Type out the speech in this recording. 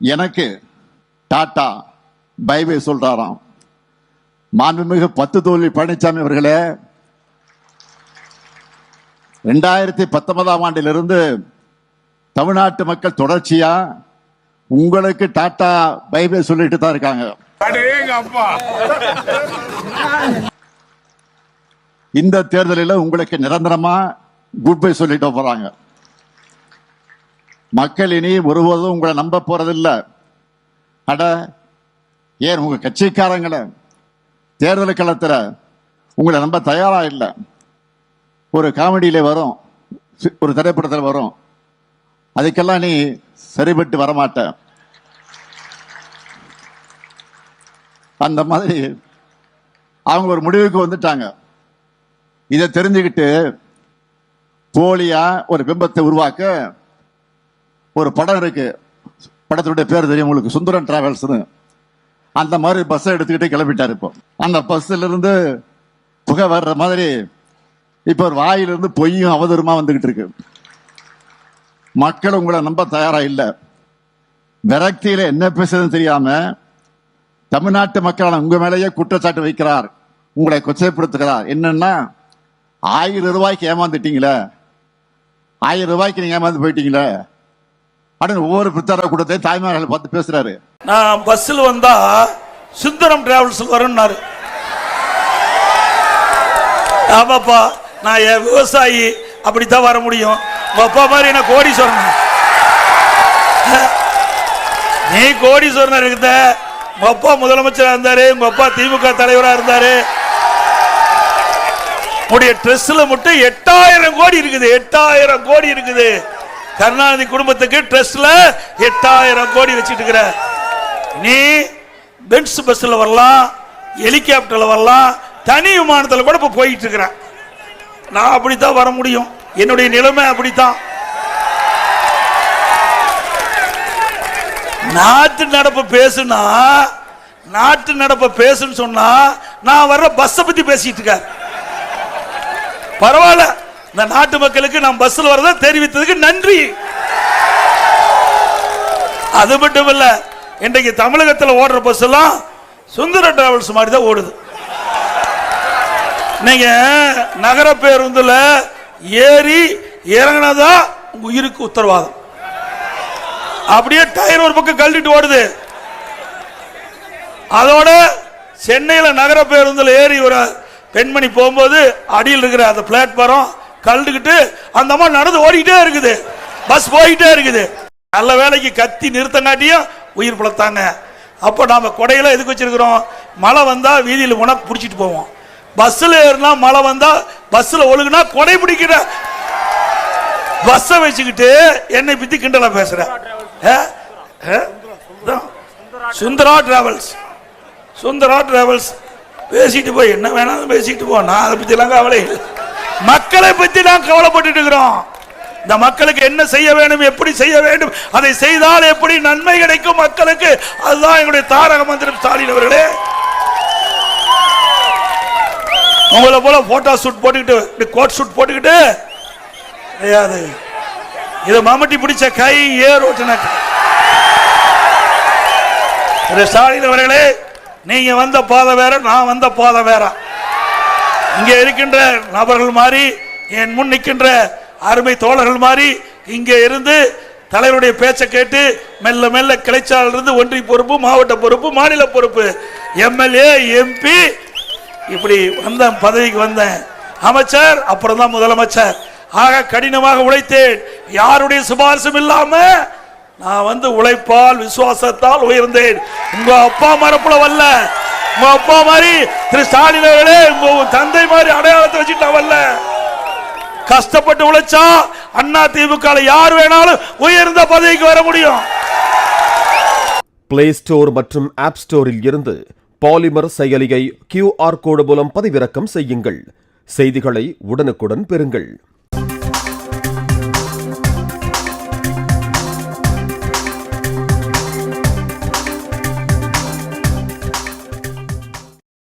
எனக்கு டாடா பைபை சொல்றாராம். மாண்புமிகு பத்து தோல்வி பழனிசாமி அவர்களே ரெண்டாயிரத்தி பத்தொன்பதாம் ஆண்டிலிருந்து தமிழ்நாட்டு மக்கள் தொடர்ச்சியா உங்களுக்கு டாடா பைபை சொல்லிட்டு தான் இருக்காங்க. இந்த தேர்தலில் உங்களுக்கு நிரந்தரமா குட் பை சொல்லிட்டு போறாங்க. மக்கள் இனி ஒருபோதும் உங்களை நம்ப போறதில்லை. அட ஏன் உங்க கட்சிக்காரங்களை தேர்தல் களத்தில் உங்களை நம்ப தயாரா இல்லை? ஒரு காமெடியில வரும் ஒரு திரைப்படத்தில் வரும். அதுக்கெல்லாம் நீ சரிபட்டு வரமாட்ட. அந்த மாதிரி அவங்க ஒரு முடிவுக்கு வந்துட்டாங்க. இதை தெரிஞ்சுக்கிட்டு போலியா ஒரு பிம்பத்தை உருவாக்க ஒரு படம் இருக்கு. படத்தினுடைய பேர் தெரியும் உங்களுக்கு. சுந்தரன் டிராவல்ஸ்னு அந்த மாதிரி பஸ்ஸை எடுத்துக்கிட்டு கிளம்பிட்டார் இப்போ. அந்த பஸ்ல இருந்து புகை வர்ற மாதிரி இப்போ ஒரு வாயிலிருந்து பொய்யும் அவதூறுமா வந்துகிட்டு இருக்கு. மக்கள் உங்களை நம்ப தயாரா இல்லை. விரக்தியில என்ன பேசுறதுன்னு தெரியாம தமிழ்நாட்டு மக்களான உங்க மேலேயே குற்றச்சாட்டு வைக்கிறார். உங்களை கொச்சைப்படுத்துகிறார். என்னன்னா ஆயிரம் ரூபாய்க்கு ஏமாந்துட்டீங்களே. ஆயிரம் ரூபாய்க்கு நீங்க ஏமாந்து போயிட்டீங்களே. அப்படின்னு ஒவ்வொரு பிரச்சார கூட்டத்தையும் தாய்மார்களை பார்த்து பேசுறாரு. நான் பஸ்ஸில் வந்தா சுந்தரம் டிராவல்ஸில் வரும்னாரு ஆமாப்பா நான் என் விவசாயி அப்படித்தான் வர முடியும். அப்பா மாதிரி என்ன கோடீஸ்வரன்? நீ கோடீஸ்வரன் இருக்குத உங்க அப்பா முதலமைச்சரா இருந்தாரு உங்க அப்பா திமுக தலைவரா இருந்தாரு. உடைய ட்ரெஸ்ல மட்டும் எட்டாயிரம் கோடி இருக்குது எட்டாயிரம் கோடி இருக்குது. கருணாநிதி குடும்பத்துக்கு ட்ரஸ்ட்ல எட்டாயிரம் கோடி வச்சுட்டு இருக்கிற. நீ பென்ஸ் பஸ்ல வரலாம் ஹெலிகாப்டர்ல வரலாம் தனி விமானத்தில் கூட இப்போ போயிட்டு இருக்கிறேன் நான் அப்படித்தான் வர முடியும். என்னுடைய நிலைமை அப்படித்தான். நாட்டு நடப்பு பேசுனா நாட்டு நடப்பை பேசுன்னு சொன்னா நான் வர்ற பஸ்ஸை பத்தி பேசிட்டு இருக்கேன். பரவாயில்ல. இந்த நாட்டு மக்களுக்கு நான் பஸ்ல வரத தெரிவித்ததுக்கு நன்றி. அது மட்டும் இல்ல இன்றைக்கு தமிழகத்தில் ஓடுற பஸ் எல்லாம் சுந்தர டிராவல்ஸ் மாதிரி தான் ஓடுது. நீங்க நகர பேருந்துல ஏறி இறங்கினதா உயிருக்கு உத்தரவாதம். அப்படியே டயர் ஒரு பக்கம் கழட்டிட்டு ஓடுது. அதோட சென்னையில் நகர பேருந்தில் ஏறி ஒரு பெண்மணி போகும்போது அடியில் இருக்கிற அந்த பிளாட்ஃபாரம் கழுதுகிட்டு அந்த அம்மா நடந்து ஓடிக்கிட்டே இருக்குது. பஸ் போயிட்டே இருக்குது. நல்ல வேலைக்கு கத்தி நிறுத்தங்காட்டியும் உயிர் பிழைத்தாங்க. அப்போ நாம் கொடையெல்லாம் எதுக்கு வச்சிருக்கிறோம்? மழை வந்தால் வீதியில் உனக்கு பிடிச்சிட்டு போவோம். பஸ்ஸில் ஏறினா மழை வந்தால் பஸ்ஸில் ஒழுகுனா கொடை பிடிக்கிற. பஸ்ஸை வச்சுக்கிட்டு என்னை பற்றி கிண்டலாக பேசுகிறேன் சுந்தரா டிராவல்ஸ் சுந்தரா டிராவல்ஸ் பேசிட்டு போய் என்ன வேணாலும் பேசிட்டு போ. நான் அதை பற்றிலாம் எல்லாம் கவலை இல்லை. மக்களை பற்றி நான் கவலைப்பட்டு இருக்கிறோம். இந்த மக்களுக்கு என்ன செய்ய வேண்டும் எப்படி செய்ய வேண்டும் அதை செய்தால் எப்படி நன்மை கிடைக்கும் மக்களுக்கு? அதுதான் எங்களுடைய தாரக மந்திரம் ஸ்டாலின் அவர்களே. உங்களை போல போட்டோ ஷூட் போட்டுக்கிட்டு கோட் ஷூட் போட்டுக்கிட்டு கிடையாது. இது மம்முட்டி பிடிச்ச கை ஏர் ஓட்டுன ஸ்டாலின் அவர்களே நீங்க வந்த பாதை வேற நான் வந்த பாதை வேற. இங்கே இருக்கின்ற நபர்கள் மாதிரி என் முன் நிற்கின்ற அருமை தோழர்கள் மாதிரி இங்கே இருந்து தலைவருடைய பேச்சை கேட்டு மெல்ல மெல்ல கிளைச்சால இருந்து ஒன்றிய பொறுப்பு மாவட்ட பொறுப்பு மாநில பொறுப்பு எம்எல்ஏ எம்பி இப்படி வந்தேன் பதவிக்கு வந்தேன். அமைச்சர் அப்புறம் தான் முதலமைச்சர். ஆக கடினமாக உழைத்தேன். யாருடைய சிபாரிசும் இல்லாம நான் வந்து உழைப்பால் விசுவாசத்தால் உயர்ந்தேன். உங்க அப்பா மரப்புல வல்ல. உங்க அப்பா மாதிரி திரு ஸ்டாலின் அவர்களே உங்க தந்தை மாதிரி அடையாளத்தை வச்சுட்டு அவல்ல கஷ்டப்பட்டு உழைச்சா அண்ணா திமுக யார் வேணாலும் உயர்ந்த பதவிக்கு வர முடியும். பிளே ஸ்டோர் மற்றும் ஆப் ஸ்டோரில் இருந்து பாலிமர் செயலியை கியூஆர் கோடு மூலம் பதிவிறக்கம் செய்யுங்கள். செய்திகளை உடனுக்குடன் பெறுங்கள்.